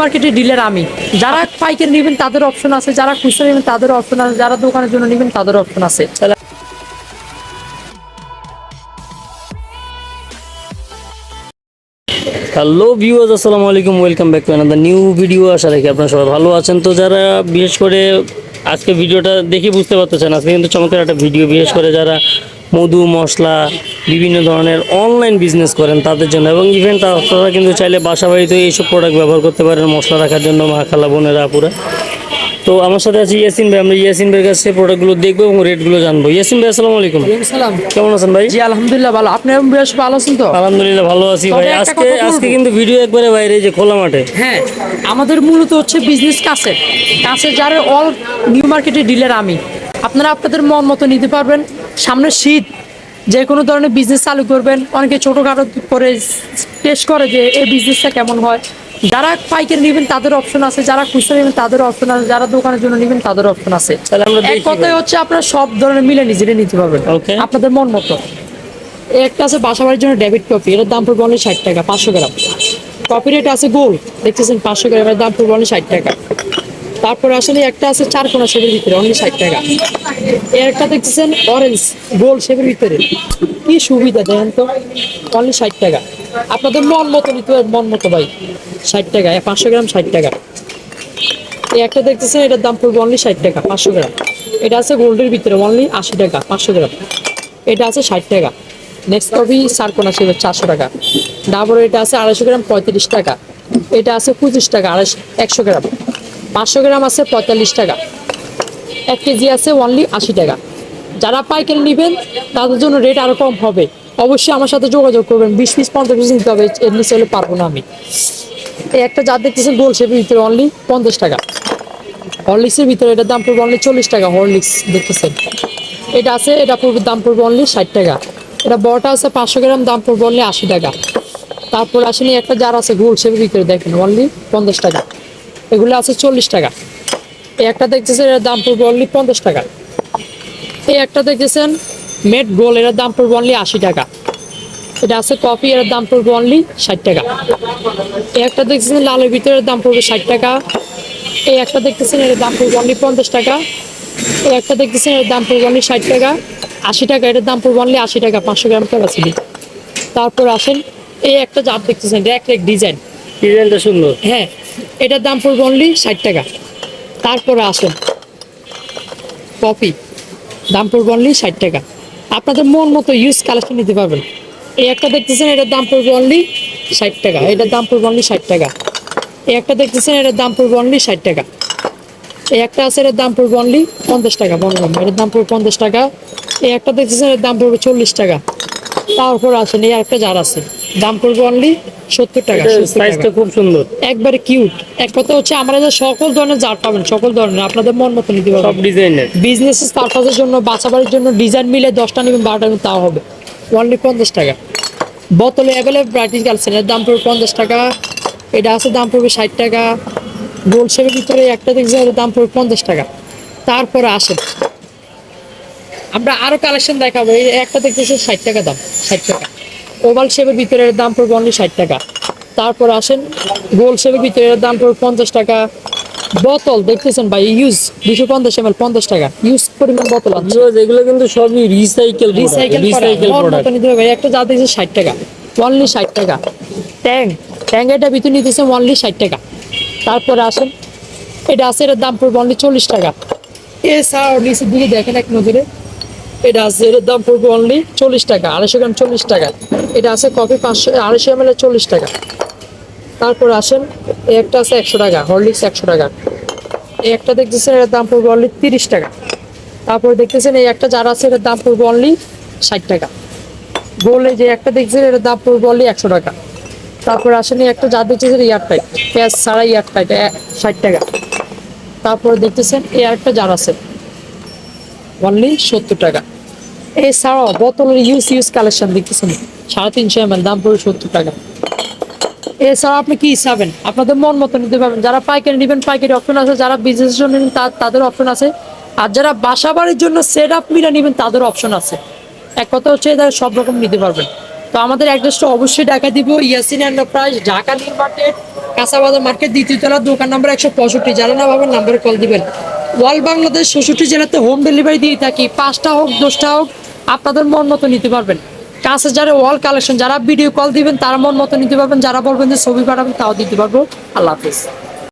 মার্কেটের ডিলার আমি। যারা পাইকারি নেবেন তাদের অপশন আছে, যারা খুচরা নেবেন তাদের অপশন আছে, যারা দোকানের জন্য নেবেন তাদের অপশন আছে। হ্যালো ভিউয়ার্স আসসালামু আলাইকুম welcome back to another new video আশা রাখি আপনারা সবাই ভালো আছেন। তো যারা বিশেষ করে আজকে ভিডিওটা দেখে বুঝতে পারতেছেন, আজকে কিন্তু চমৎকার একটা ভিডিও বিশেষ করে যারা মধু মশলা বিভিন্ন ধরনের অনলাইন বিজনেস করেন তাদের জন্য এবং ইভেন আপনারা কিন্তু চাইলে বাসা বাড়িতে এইসব প্রোডাক্ট ব্যবহার করতে পারেন মশলা রাখার জন্য মা খালা বোনেরা আপুরা। তো আমার সাথে আছে ইয়াসিন ভাই আমরা ইয়াসিন ভাইয়ের কাছে প্রোডাক্টগুলো দেখব এবং রেটগুলো জানব। ইয়াসিন ভাই আসসালামু আলাইকুম। সালাম কেমন আছেন ভাই? জি আলহামদুলিল্লাহ ভালো। আপনি বেশ ভালো আছেন তো? আলহামদুলিল্লাহ ভালো আছি ভাই। আজকে আজকে কিন্তু ভিডিও একবারে বাইরে যে খোলা মাঠে। হ্যাঁ আমাদের মূলত হচ্ছে বিজনেস কাছে কাছে যারা অল নিউ মার্কেটের ডিলার আমি। আপনারা আপনাদের মন মতো নিতে পারবেন। সামনে শীত যে কোনো ধরনের বিজনেস চালু করবেন। অনেকে ছোটোখাটো করে টেস্ট করে যে এই বিজনেসটা কেমন হয়। যারা পাইকারি নেবেন তাদের অপশন আছে। যারা খুচরা নেবেন তাদের অপশন আছে। যারা দোকানের জন্য নেবেন তাদের অপশন আছে। এক দেখি হচ্ছে আপনারা সব ধরনের মিলে নিজেরা নিতে পারবেন। আপনাদের মন মতো। একটা আছে বাসাবাড়ির জন্য ডেবিট কপি এটার দাম পড়বে অনলি ষাট টাকা পাঁচশো গ্রাম। কপি রেট আছে গোল দেখতেছেন পাঁচশো গ্রামের দাম পড়বে অনলি ষাট টাকা। তারপরে আসলে একটা আছে চার কোনা শেপের ভিতরে অনলি ষাট টাকা। এর একটা দেখতেছেন অরেঞ্জ গোল শেপের ভিতরে। কি সুবিধা, দেখেন তো। অনলি ষাট টাকা। আপনাদের মন মতো নিতে হবে, মন মতো ভাই। ষাট টাকা পাঁচশো গ্রাম ষাট টাকা। এই একটা দেখতেছেন, এটার দাম পড়বে অনলি ষাট টাকা, পাঁচশো গ্রাম। এটা আছে গোল্ডের ভিতরে অনলি আশি টাকা, পাঁচশো গ্রাম। এটা আছে ষাট টাকা। নেক্সট কপি সারকোনা ছিল চারশো টাকা। ডাবর এটা আছে আড়াইশো গ্রাম, পঁয়ত্রিশ টাকা। এটা আছে পঁচিশ টাকা, আড়াইশো, একশো গ্রাম। পাঁচশো গ্রাম আছে পঁয়তাল্লিশ টাকা। এক কেজি আছে অনলি আশি টাকা। যারা পাইকারি নেবেন, তাদের জন্য রেট আরও কম হবে। অবশ্যই আমার সাথে যোগাযোগ করবেন। বিশ পিস, পঞ্চাশ পিস নিতে হবে, এর নিচে হলে পারব না আমি। এই একটা যা দেখতেছেন গোল ভিতরে অনলি পঞ্চাশ টাকা। হরলিক্সের ভিতরে এটার দাম পড়বে অনলি চল্লিশ টাকা, হরলিক্স দেখতেছেন। এটা আছে, এটা পড়বে দাম পড়বে অনলি ষাট টাকা। এটা বড়টা আছে পাঁচশো গ্রাম, দাম পড়বে অনলি আশি টাকা। তারপর আসেনি একটা জার আছে গোল শেপের ভিতরে, দেখেন অনলি পঞ্চাশ টাকা। এগুলো আছে চল্লিশ টাকা। এই একটা দেখতেছেন এটার দাম পড়বে অনলি পঞ্চাশ টাকা। এই একটা দেখতেছেন মেট গোল এটার দাম পড়বে অনলি আশি টাকা। এটা আছে কফি এর দাম পড়বে অনলি ষাট টাকা। এই একটা দেখতেছেন, লালের ভিতরে দাম পড়বে ষাট টাকা। এই একটা দেখতেছেন, এর দাম পড়বে অনলি পঞ্চাশ টাকা। এই একটা দেখতেছেন, এর দাম পড়বে অনলি ষাট টাকা। আশি টাকা, এটার দাম পড়বে অনলি আশি টাকা, পাঁচশো গ্রাম ক্যাপাসিটি তারপর আসেন, এই একটা জাত দেখতেছেন র্যাক র্যাক ডিজাইন সুন্দর। হ্যাঁ এটার দাম পড়বে অনলি ষাট টাকা। তারপরে আসেন। কপি দাম পড়বে অনলি ষাট টাকা। আপনাদের মন মতো ইউজ কালেকশন নিতে পারবেন। এই একটা দেখতেছেন, এটার দাম পড়বে অনলি ষাট টাকা। এটার দাম পড়বে অনলি ষাট টাকা। এই একটা দেখতেছেন, এটার দাম পড়বে অনলি ষাট টাকা। এই একটা আছে, এটার দাম পড়বে অনলি পঞ্চাশ টাকা বললাম এটার দাম পড়বে পঞ্চাশ টাকা। এই একটা দেখতেছেন, এটার দাম পড়বে চল্লিশ টাকা। তারপর আসেন, এই একটা জার আছে। দাম পড়বে অনলি সত্তর টাকা সাইজটা খুব সুন্দর। একবারে কিউট এক কথা হচ্ছে আমরা যে সকল ধরনের জার পাবেন সকল ধরনের আপনাদের মন মতো নিতে সব ডিজাইনের। বিজনেস পারপাসের জন্য বাচ্চা বাড়ির জন্য ডিজাইন মিলে দশটা নেবেন বারোটা নেবেন তাও হবে। অনলি পঞ্চাশ টাকা। বোতলে অ্যাভেলেবল ব্রাইটিস গার্লসের দাম পড়বে পঞ্চাশ টাকা। এটা আছে দাম পড়বে ষাট টাকা। গোল শেপের ভিতরে একটা দেখছি এর দাম পড়বে পঞ্চাশ টাকা। তারপরে আসেন। আমরা আরও কালেকশন দেখাবো। এই একটা দেখতেছি ষাট টাকা দাম ষাট টাকা। ওভাল শেপের ভিতরে দাম পড়বে অনলি ষাট টাকা। তারপর আসেন গোল শেপের ভিতরে দাম পড়বে পঞ্চাশ টাকা। বোতল দেখতেছেন ভাই ইউজ দুশো পঞ্চাশ এম এল পঞ্চাশ টাকা। ইউজ পরিমাণ বোতল এগুলো কিন্তু সবই রিসাইকেল রিসাইকেল রিসাইকেল নিতে হবে একটা যা দিয়েছে ষাট টাকা। অনলি ষাট টাকা। ট্যাং ট্যাং এটা ভিতরে নিতেছে অনলি ষাট টাকা। তারপরে আসেন এটা আছে এটার দাম পড়বে অনলি চল্লিশ টাকা। এছাড়াও নিচের দিকে দেখেন এক নজরে। এটা আছে, এটার দাম পড়বে অনলি চল্লিশ টাকা, আড়াইশো গ্রাম চল্লিশ টাকা। এটা আছে কফি পাঁচশো, আড়াইশো এম চল্লিশ টাকা। তারপর আসেন, এই একটা আছে একশো টাকা হরলিক্স একশো টাকা। এই একটা দেখতেছেন, এটার দাম পড়বে অনলি তিরিশ টাকা। তারপর দেখতেছেন, এই একটা যারা আছে, এটার দাম পড়বে অনলি ষাট টাকা। বলে যে একটা দেখছেন এটার দাম পড়বে অনলি একশো টাকা। তারপর আসেন, এই একটা যা দেখতেছেন, এয়ার টাইট। প্যাঁচ ছাড়া এয়ার টাইট ষাট টাকা। তারপরে দেখতেছেন, এই আরেকটা জার আছে। অনলি সত্তর টাকা। এছাড়াও বোতলের ইউজ ইউজ কালেকশন দেখতেছেন? সাড়ে তিনশো এম দাম পড়বে সত্তর টাকা। এছাড়া আপনি কি চাবেন আপনাদের মন মতো নিতে পারবেন। যারা পাইকারি নেবেন পাইকারি অপশন আছে। যারা বিজনেসের জন্য নেবেন তাদের অপশন আছে। আর যারা বাসা বাড়ির জন্য সেট আপ মিলে নেবেন তাদের অপশন আছে। এক কথা হচ্ছে যারা সব রকম নিতে পারবেন। তো আমাদের অ্যাড্রেসটা অবশ্যই ঢাকা দিব। Yasin enterprise Dhaka new market কাঁচাবাজার market দ্বিতীয় তলা দোকান নাম্বার একশো পঁয়ষট্টি। যারা না পাবেন নাম্বারে কল দিবেন। ওয়াল বাংলাদেশ ষষ্ঠটি জেলাতে হোম ডেলিভারি দিয়ে থাকি। পাঁচটা হোক, দশটা হোক, আপনাদের মন মতো নিতে পারবেন। কাছে যারা ওয়াল কালেকশন যারা ভিডিও কল দিবেন, তারা মন মতো নিতে পারবেন। যারা বলবেন যে ছবি পাঠাবেন, তাও দিতে পারব। আল্লাহ হাফিজ।